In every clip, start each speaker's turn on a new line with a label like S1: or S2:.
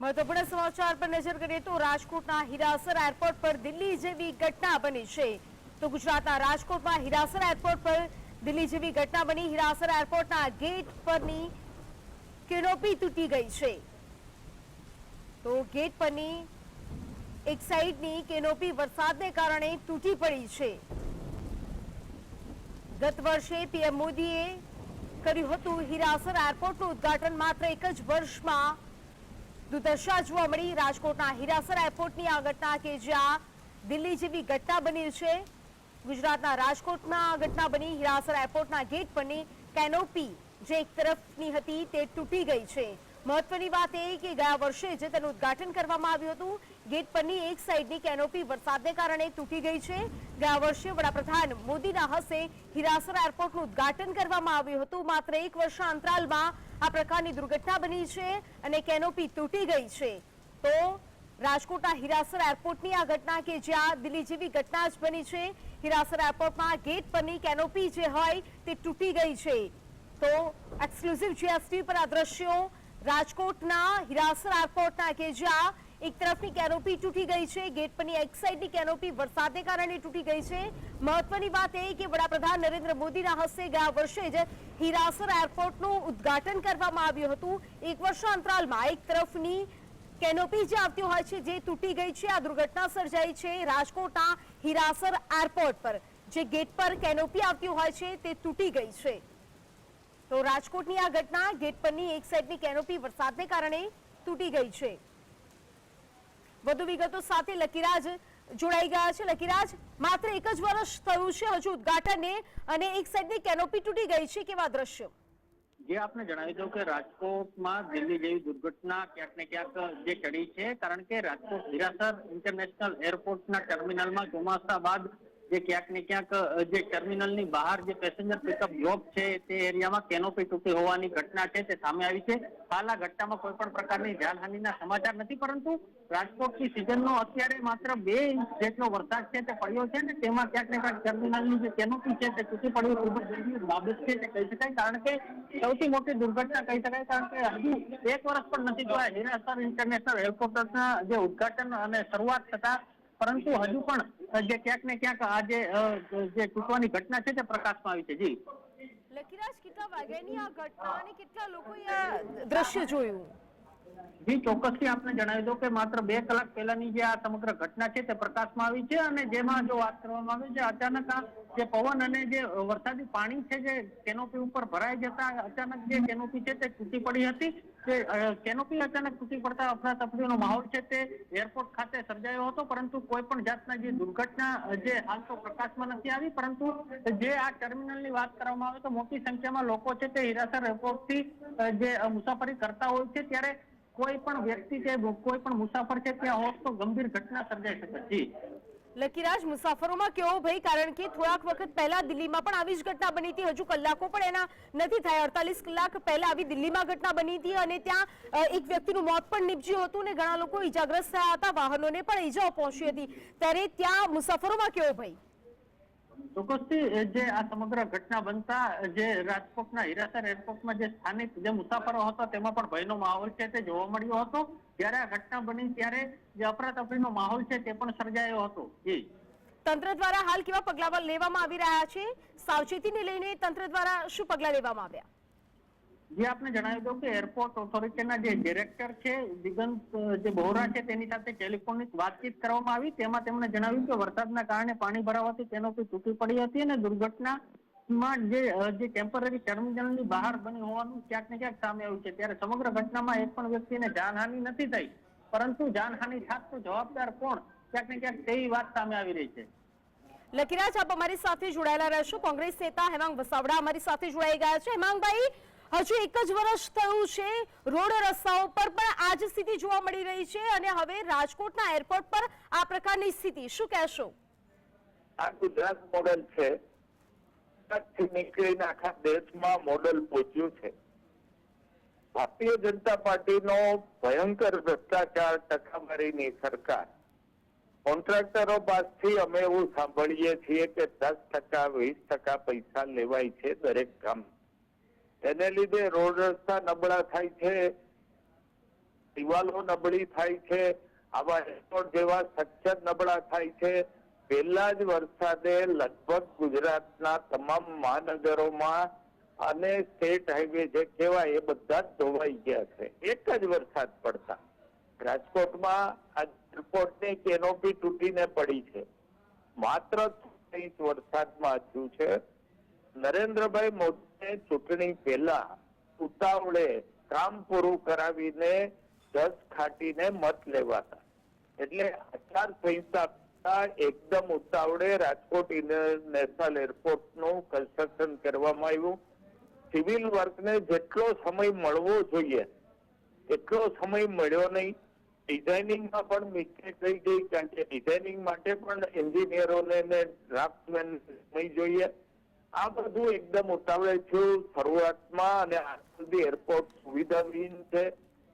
S1: મહત્વપૂર્ણ સમાચાર પર નજર કરીએ તો રાજકોટના હિરાસર એરપોર્ટ પર દિલ્હી જેવી ઘટના બની છે. તો ગુજરાતના રાજકોટમાં હિરાસર એરપોર્ટ પર દિલ્હી જેવી ઘટના બની. હિરાસર એરપોર્ટના ગેટ પરની કેનોપી તૂટી ગઈ છે. તો ગેટ પરની એક સાઈડની કેનોપી વરસાદને કારણે તૂટી પડી છે. ગત વર્ષે પીએમ મોદીએ કર્યું હતું હિરાસર એરપોર્ટનું ઉદ્ઘાટન માત્ર એક જ વર્ષમાં દુર્દશા જોવા મળી. રાજકોટના હિરાસર એરપોર્ટની આ ઘટના કે જ્યાં દિલ્હી જેવી ઘટના બની છે. ગુજરાતના રાજકોટમાં ઘટના બની. હિરાસર એરપોર્ટના ગેટ પરની કેનોપી જે એક તરફની હતી તે તૂટી ગઈ છે. મહત્વની વાત એ કે ગયા વર્ષે જે તેનું ઉદ્ઘાટન કરવામાં આવ્યું હતું, ગેટ પરની એક સાઈડની કેનોપી વરસાદને કારણે તૂટી ગઈ છે. ગયા વર્ષે વડાપ્રધાન મોદીના હસ્તે હિરાસર એરપોર્ટનું ઉદ્ઘાટન કરવામાં આવ્યું હતું. માત્ર એક વર્ષ અંતરાલમાં આ પ્રકારની દુર્ઘટના બની છે અને કેનોપી તૂટી ગઈ છે. તો રાજકોટના હિરાસર એરપોર્ટની આ ઘટના કે જ્યાં દિલ્હી જેવી ઘટના જ બની છે. હિરાસર એરપોર્ટમાં ગેટ પરની કેનોપી જે હોય તે તૂટી ગઈ છે. તો એક્સક્લુઝિવ જીએસટી પર આ દ્રશ્યો રાજકોટના હિરાસર એરપોર્ટના કે જ્યાં એક તરફની કેનોપી તૂટી ગઈ છે. ગેટ પરની એક સાઈડની કેનોપી વરસાદને કારણે તૂટી ગઈ છે. મહત્વની વાત એ કે વડાપ્રધાન નરેન્દ્ર મોદીના હસ્તે ગયા વર્ષે જ હિરાસર એરપોર્ટનું ઉદ્ઘાટન કરવામાં આવ્યું હતું. એક વર્ષ અંતરાલમાં એક તરફની કેનોપી જે આવતી હોય છે, જે તૂટી ગઈ છે, આ દુર્ઘટના સર્જાઈ છે રાજકોટના હિરાસર એરપોર્ટ પર. જે ગેટ પર કેનોપી આવતી હોય છે, તે તૂટી ગઈ છે. તો રાજકોટની આ ઘટના ગેટ પરની એક સાઈડની કેનોપી વરસાદને કારણે તૂટી ગઈ છે. વધુ વિગતો સાથે લકીરાજ જોડાઈ ગયા છે. લકીરાજ, માત્ર એક જ વર્ષ થયું છે હજુ ઉદઘાટને અને એક સાઈડની કેનોપી તૂટી ગઈ છે. કેવા દ્રશ્યો?
S2: જે આપને જણાવી દઉં કે રાજકોટમાં દિલ્હી જેવી દુર્ઘટના ક્યાંક ને ક્યાંક જે ચડી છે, કારણ કે રાજકોટ હિરાસર ઇન્ટરનેશનલ એરપોર્ટના ટર્મિનલમાં ચોમાસા બાદ જે ક્યાંક ને ક્યાંક જે ટર્મિનલની બહાર જે પેસેન્જર પિકઅપ જોબ છે તે એરિયામાં કેનોપી તૂટી હોવાની ઘટના છે, તે સામે આવી છે. હાલ આ ઘટનામાં કોઈ પણ પ્રકારની જાનહાનિના સમાચાર નથી, પરંતુ રાજકોટની સિઝનનો અત્યારે માત્ર બે ઇંચ જેટલો વરસાદ છે તે પડ્યો છે ને તેમાં ક્યાંક ને ક્યાંક ટર્મિનલની જે કેનોપી છે તે તૂટી પડ્યું ખૂબ જ બાબત છે, તે કહી શકાય. કારણ કે સૌથી મોટી દુર્ઘટના કહી શકાય, કારણ કે હજુ એક વર્ષ પણ નથી જોયા હિરાસર ઇન્ટરનેશનલ એરપોર્ટના જે ઉદ્ઘાટન અને શરૂઆત થતા પરંતુ હજુ પણ જે ક્યાંક ને ક્યાંક આ જે તૂટવાની ઘટના છે તે પ્રકાશમાં આવી છે. જી.
S1: લકીરાજ કેટલા વાગ્યાની આ ઘટના અને કેટલા લોકોએ આ દ્રશ્ય જોયું?
S2: જી ચોક્કસથી આપને જણાવી દઉં કે માત્ર બે કલાક પહેલાની જે આ સમગ્ર ઘટના છે તે પ્રકાશમાં આવી છે અને જેમાં જો વાત કરવામાં આવે છે અચાનક આ જે પવન અને જે વરસાદી પાણી છે જે કેનોપી ઉપર ભરાઈ જતા અચાનક જે કેનોપી છે તે તૂટી પડી હતી. તે કેનોપી અચાનક તૂટી પડતા અફરાતફરીનો માહોલ છે તે એરપોર્ટ ખાતે સર્જાયો હતો, પરંતુ કોઈ પણ જાતના જે દુર્ઘટના જે હાલ તો પ્રકાશમાં નથી આવી, પરંતુ જે આ ટર્મિનલની વાત કરવામાં આવે તો મોટી સંખ્યામાં લોકો છે તે હિરાસર એરપોર્ટથી જે મુસાફરી કરતા હોય છે, ત્યારે કોઈ પણ વ્યક્તિ કે કોઈ પણ મુસાફર છે ત્યાં હોત તો ગંભીર ઘટના સર્જાઈ શકે. જી.
S1: લકીરાજ મુસાફરોમાં કેવો ભય? કારણ કે થોડાક વખત પહેલા દિલ્હીમાં પણ આવી જ ઘટના બની હતી. હજુ કલાકો પણ એના નથી થાય. અડતાલીસ કલાક પહેલા આવી દિલ્હીમાં ઘટના બની હતી અને ત્યાં એક વ્યક્તિનું મોત પણ નીપજ્યું હતું અને ઘણા લોકો ઈજાગ્રસ્ત થયા હતા. વાહનોને પણ ઈજાઓ પહોંચી હતી. ત્યારે ત્યાં મુસાફરોમાં કેવો ભય?
S2: ચોક્કસથી જે આ સમગ્ર ઘટના બનતા જે રાજકોટના હિરાસર એરપોર્ટમાં જે સ્થાનિક જે મુસાફરો હતા, તેમાં પણ ભયનો માહોલ છે તે જોવા મળ્યો હતો. જ્યારે આ ઘટના બની, ત્યારે જે અફરાતફરીનો માહોલ છે તે પણ સર્જાયો હતો. જી.
S1: તંત્ર દ્વારા હાલ કેવા પગલાં લેવામાં આવી રહ્યા છે? સાવચેતીને લઈને તંત્ર દ્વારા શું પગલાં લેવામાં આવ્યા?
S2: જે આપને જણાવી દઉં કે એરપોર્ટ ઓથોરિટીના જે ડિરેક્ટર છે, દિગંત જે બોહરા છે, તેની સાથે ટેલિફોનિક વાતચીત કરવામાં આવી. તેમાં તેમણે જણાવ્યું કે વરસાદના કારણે પાણી ભરાવાથી કેનોપી તૂટી પડી હતી અને દુર્ઘટનામાં જે જે ટેમ્પરરી ટર્મિનલની બહાર બની હોવાનું ક્યાંક ને ક્યાંક સામે આવ્યું છે. ત્યારે સમગ્ર ઘટનામાં એક પણ વ્યક્તિને જાનહાનિ નથી થઈ. પરંતુ જાનહાનિ થાત તો જવાબદાર કોણ? ક્યાંક ને ક્યાંક તેવી વાત સામે આવી રહી છે.
S1: લકીરાજ આપ અમારી સાથે જોડાયેલા રહેશો. કોંગ્રેસ નેતા હેમાંગ વસાવડા અમારી સાથે જોડાઈ ગયા છે. હેમાંગભાઈ હજુ એક જ વર્ષ થયું છે રોડ રસ્તાઓ પર, પણ આ જ સ્થિતિ જોવા મળી રહી છે અને હવે રાજકોટના એરપોર્ટ પર આ પ્રકારની સ્થિતિ. શું કહેશો?
S3: આ ગુજરાત મોડેલ છે. નીકળીને આખા દેશમાં મોડેલ પહોંચ્યું છે. ભારતીય જનતા પાર્ટીનો ભયંકર ભ્રષ્ટાચાર, ટકાવારીની સરકાર. કોન્ટ્રાક્ટરો પાસેથી અમે એવું સાંભળીએ છીએ કે દસ ટકા, વીસ ટકા પૈસા લેવાય છે દરેક કામ એને લીધે રોડ રસ્તા નબળા થાય છે, દિવાલો નબળી થાય છે, આવા એરપોર્ટ જેવા સ્ટ્રક્ચર નબળા થાય છે. પહેલા જ વરસાદે લગભગ ગુજરાતના તમામ મહાનગરોમાં અને સ્ટેટ હાઈવે જે કહેવાય એ બધા જ ધોવાઈ ગયા છે. એક જ વરસાદ પડતા. રાજકોટમાં આ એરપોર્ટની કેનોપી તૂટીને પડી છે. માત્ર ઇંચ વરસાદમાં થયું છે. નરેન્દ્રભાઈ મોદીને ચૂંટણી પહેલા ઉતાવળે કામ પૂરું કરાવીને દસ ખાટીને મત લેવાતા. એટલે આચાર એકદમ ઉતાવળે રાજકોટ ઇન્ટરનેશનલ એરપોર્ટનું કન્સ્ટ્રક્શન કરવામાં આવ્યું. સિવિલ વર્કને જેટલો સમય મળવો જોઈએ, એટલો સમય મળ્યો નહીં. ડિઝાઇનિંગમાં પણ મિસ્ટેક થઈ ગઈ કારણ કે ડિઝાઇનિંગ માટે પણ એન્જિનિયરોને ડ્રાફ્ટમેન સમય જોઈએ. આ બધું એકદમ ઉતાવળે થયું શરૂઆતમાં અને આજ સુધી એરપોર્ટ સુવિધાહીન છે.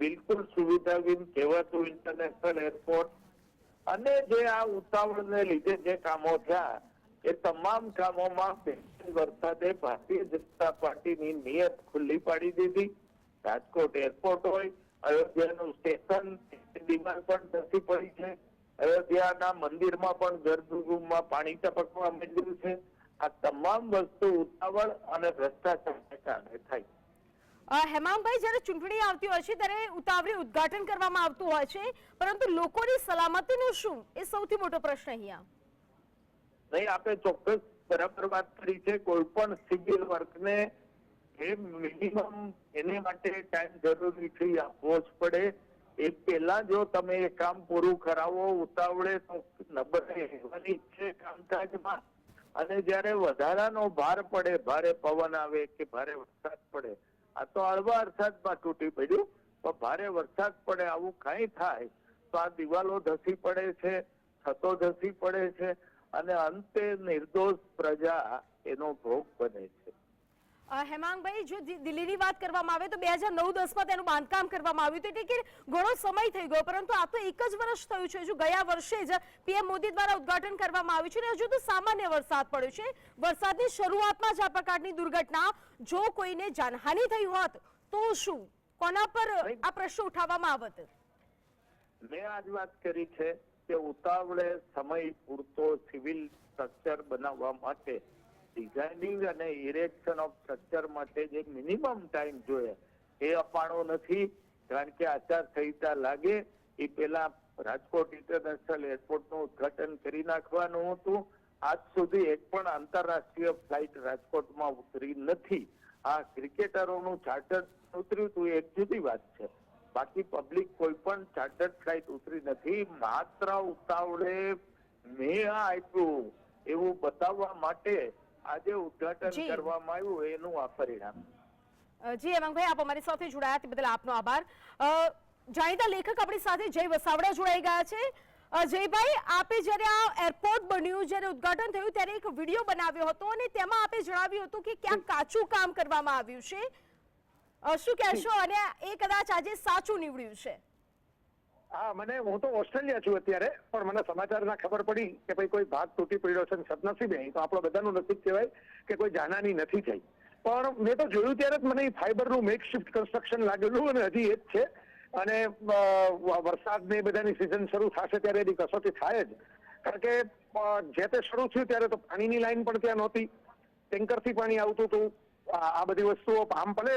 S3: બિલકુલ સુવિધાહીન કહેવાતું ઇન્ટરનેશનલ એરપોર્ટ અને જે આ ઉતાવળને લીધે જે કામો થયા, એ તમામ કામોમાં વરસાદે ભારતીય જનતા પાર્ટીની નિયત ખુલ્લી પાડી દીધી. રાજકોટ એરપોર્ટ હોય, અયોધ્યાનું સ્ટેશન ડિમાન્ડ પણ ધસી પડી છે. અયોધ્યાના મંદિરમાં પણ ગર્ભગૃહમાં પાણી ટપકવા માંડ્યું છે. આ તમામ વસ્તુ ઉતાવળ અને ભ્રષ્ટાચારને કારણે થાય.
S1: અ, હેમાંગભાઈ જ્યારે ચૂંટણી આવતી હોય છે ત્યારે ઉતાવળી ઉદ્ઘાટન કરવામાં આવતું હોય છે. પરંતુ લોકોની સલામતીનું શું? એ સૌથી મોટો પ્રશ્ન અહીંયા.
S3: નહીં આપણે ચોક્કસ બરાબર વાત કરી છે. કોઈ પણ સિવિલ વર્કને એ મિનિમમ એને માટે ટાઈમ જરૂરી છે આપવો જ પડે. એ પહેલા જો તમે એ કામ પૂરું કરાવો ઉતાવળે તો નબળે રહેવાની ઈચ્છે છે કામકાજમાં. અને જ્યારે વધારાનો ભાર પડે, ભારે પવન આવે કે ભારે વરસાદ પડે, આ તો હળવા વરસાદમાં તૂટી પડ્યું, પણ ભારે વરસાદ પડે આવું કઈ થાય, તો આ દિવાલો ધસી પડે છે, છતો ધસી પડે છે, અને અંતે નિર્દોષ પ્રજા એનો ભોગ બને છે.
S1: હેમાંગભાઈ, જો દિલ્હીની વાત કરવામાં આવે તો બે હજાર નવ દસમાં તેનું બાંધકામ કરવામાં આવ્યું હતું. એટલે કે ઘણો સમય થઈ ગયો, પરંતુ આ તો એક જ વર્ષ થયું છે. જો ગયા વર્ષે જ પીએમ મોદી દ્વારા ઉદ્ઘાટન કરવામાં આવ્યું છે અને હજુ તો સામાન્ય વરસાદ પડ્યો છે. વરસાદની શરૂઆતમાં જ આ પ્રકારની દુર્ઘટના, જો કોઈને જાનહાનિ થઈ હોત, તો શું? કોના પર આ પ્રશ્ન ઉઠાવવામાં આવત?
S3: મેં આજ વાત કરી છે કે ઉતાવળે સમય પૂરતો સિવિલ સ્ટ્રક્ચર બનાવવા માટે ડિઝાઇનિંગ અને ઇરેક્શન ઓફ સ્ટ્રક્ચર માટે જે મિનિમમ ટાઈમ જોઈએ. એ અપાણો નથી, કારણ કે આચાર સંહિતા લાગે. એ પેલા રાજકોટ ઇન્ટરનેશનલ એરપોર્ટનું ઉદઘાટન કરી નાખવાનું હતું. આજ સુધી એક પણ આંતરરાષ્ટ્રીય ફ્લાઇટ રાજકોટમાં ઉતરી નથી. આ ક્રિકેટરોનું ચાર્ટર ઉતર્યું હતું એક જુદી વાત છે. બાકી પબ્લિક કોઈ પણ ચાર્ટર્ડ ફ્લાઇટ ઉતરી નથી. માત્ર ઉતાવળે મેં આ આપ્યું. એવું બતાવવા માટે આજે ઉદ્ઘાટન. કરવામાં આવ્યું એનું આ પરિણામ.
S1: જી હેમાંગભાઈ આપ અમારી સાથે જોડાયા તે બદલ આપનો આભાર. જાણીતા લેખક આપણી સાથે જય વસાવડા જોડાઈ ગયા છે. જયભાઈ આપે જ્યારે આ એરપોર્ટ બન્યું જ્યારે ઉદ્ઘાટન થયું ત્યારે એક વીડિયો બનાવ્યો હતો અને તેમાં આપે જણાવ્યું હતું કે ક્યાંક કાચું કામ કરવામાં આવ્યું છે. શું કહેશો? અને એ કદાચ આજે સાચું નીવડ્યું છે.
S4: હા, મને, હું તો ઓસ્ટ્રેલિયા છું અત્યારે, પણ મને સમાચારમાં ખબર પડી કે ભાઈ કોઈ ભાગ તૂટી પડ્યો છે સદનસીબે. તો આપણો બધાનું નસીબ કહેવાય કે કોઈ જાનાની નથી થઈ. પણ મેં તો જોયું ત્યારે જ મને ફાઈબરનું મેક શિફ્ટ કન્સ્ટ્રક્શન લાગેલું અને હજી એ જ છે. અને વરસાદ ને એ બધાની સિઝન શરૂ થશે ત્યારે એની કસોટી થાય જ. કારણ કે જે તે શરૂ થયું ત્યારે તો પાણીની લાઈન પણ ત્યાં નહોતી. ટેન્કરથી પાણી આવતું હતું. આ બધી વસ્તુઓ આમ ભલે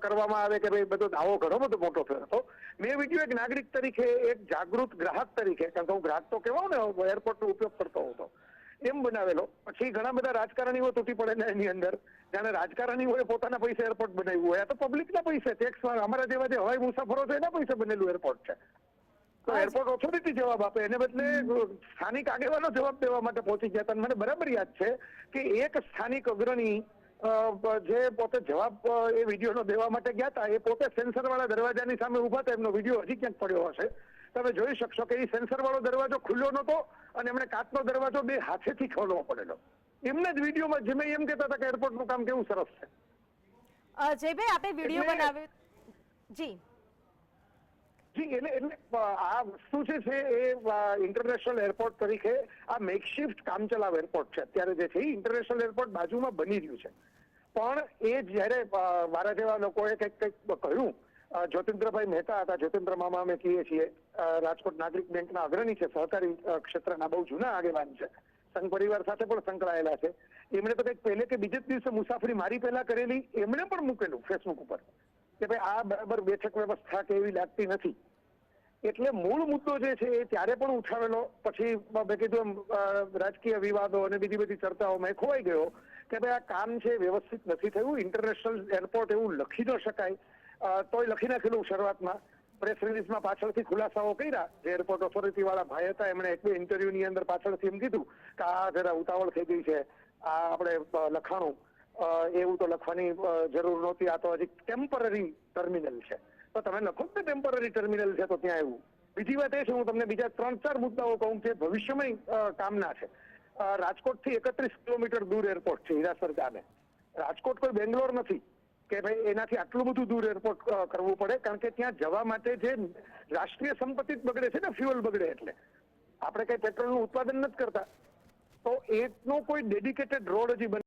S4: કરવામાં આવે કે ભાઈ બધો દાવો ઘણો બધો મોટો થયો હતો. મેં વીડિયો એક નાગરિક તરીકે એક જાગૃત ગ્રાહક તરીકે કારણ કે હું ગ્રાહક તો કહેવાઉં ને એરપોર્ટનો ઉપયોગ કરતો હતો એમ બનાવેલો. પછી ઘણા બધા રાજકારણીઓ તૂટી પડે ને એની અંદર. જાણે રાજકારણીઓએ પોતાના પૈસે એરપોર્ટ બનાવ્યું હોય. આ તો પબ્લિકના પૈસે ટેક્સ અમારા જેવા જે હવાઈ મુસાફરો છે એના પૈસે બનેલું એરપોર્ટ છે. તો. એરપોર્ટ ઓથોરિટી જવાબ આપે. એને બદલે સ્થાનિક આગેવાનો જવાબ દેવા માટે પહોંચી ગયા મને બરાબર યાદ છે કે એક સ્થાનિક અગ્રણી જે પોતે જવાબ એ વિડીયોનો દેવા માટે ગયા હતા એ પોતે સેન્સર વાળા દરવાજાની સામે ઊભા હતા એમનો વીડિયો હજી ક્યાંક પડ્યો હશે. તમે જોઈ શકશો કે એ સેન્સર વાળો દરવાજો ખુલ્લો નહોતો અને એમણે કાચનો દરવાજો બે હાથેથી ખોલવો પડેલો. એમને જ વિડીયોમાં જેમ એમ કહેતા હતા કે એરપોર્ટનું કામ કેવું સરસ છે.
S1: જે ભાઈ આપે વીડિયો બનાવ્યો જી.
S4: એટલે એટલે આ વસ્તુ છે એ ઇન્ટરનેશનલ એરપોર્ટ તરીકે આ મેકશિફ્ટ કામચલાવ એરપોર્ટ છે. અત્યારે જે છે ઇન્ટરનેશનલ એરપોર્ટ બાજુમાં બની રહ્યું છે. પણ એ જ્યારે મારા જેવા લોકોએ કંઈક કંઈક કહ્યું જ્યોતિન્દ્રભાઈ મહેતા હતા, જ્યોતિન્દ્ર મામા અમે કહીએ છીએ રાજકોટ નાગરિક બેંકના અગ્રણી છે, સહકારી ક્ષેત્રના બહુ જૂના આગેવાન છે. સંઘ પરિવાર સાથે પણ સંકળાયેલા છે. એમણે તો કંઈક પહેલે કે બીજે જ દિવસે મુસાફરી મારી પહેલા કરેલી, એમણે પણ મૂકેલું ફેસબુક ઉપર. કે ભાઈ આ બરાબર બેઠક વ્યવસ્થા કે એવી લાગતી નથી. એટલે મૂળ મુદ્દો જે છે એ ત્યારે પણ ઉઠાવેલો. પછી મેં કીધું એમ રાજકીય વિવાદો અને બીજી બધી ચર્ચાઓમાં મેં ખોવાઈ ગયો કે ભાઈ આ કામ છે વ્યવસ્થિત નથી થયું. ઇન્ટરનેશનલ એરપોર્ટ એવું લખી ન શકાય. તોય લખી નાખેલું શરૂઆતમાં. પ્રેસ રિલીઝમાં પાછળથી ખુલાસાઓ કર્યા. જે એરપોર્ટ ઓથોરિટી વાળા ભાઈ હતા, એમણે એક બે ઇન્ટરવ્યુ ની અંદર પાછળથી એમ કીધું કે આ જરા ઉતાવળ થઈ ગઈ છે. આ આપણે લખાણું. એવું તો લખવાની જરૂર નહોતી. આ તો હજી ટેમ્પરરી ટર્મિનલ છે. તો તમે લખો ને ટેમ્પરરી ટર્મિનલ છે તો ત્યાં એવું બીજી વાત એ છે, હું તમને બીજા ત્રણ ચાર મુદ્દાઓ કહું કે ભવિષ્યમય કામના છે. રાજકોટથી એકત્રીસ કિલોમીટર દૂર એરપોર્ટ છે હીરાસર ગામે રાજકોટ કોઈ બેંગ્લોર નથી કે ભાઈ એનાથી આટલું બધું દૂર એરપોર્ટ કરવું પડે, કારણ કે ત્યાં જવા માટે જે રાષ્ટ્રીય સંપત્તિ જ બગડે છે ને ફ્યુઅલ બગડે એટલે. આપણે કઈ પેટ્રોલનું ઉત્પાદન નથી કરતા. તો એનો કોઈ ડેડિકેટેડ રોડ હજી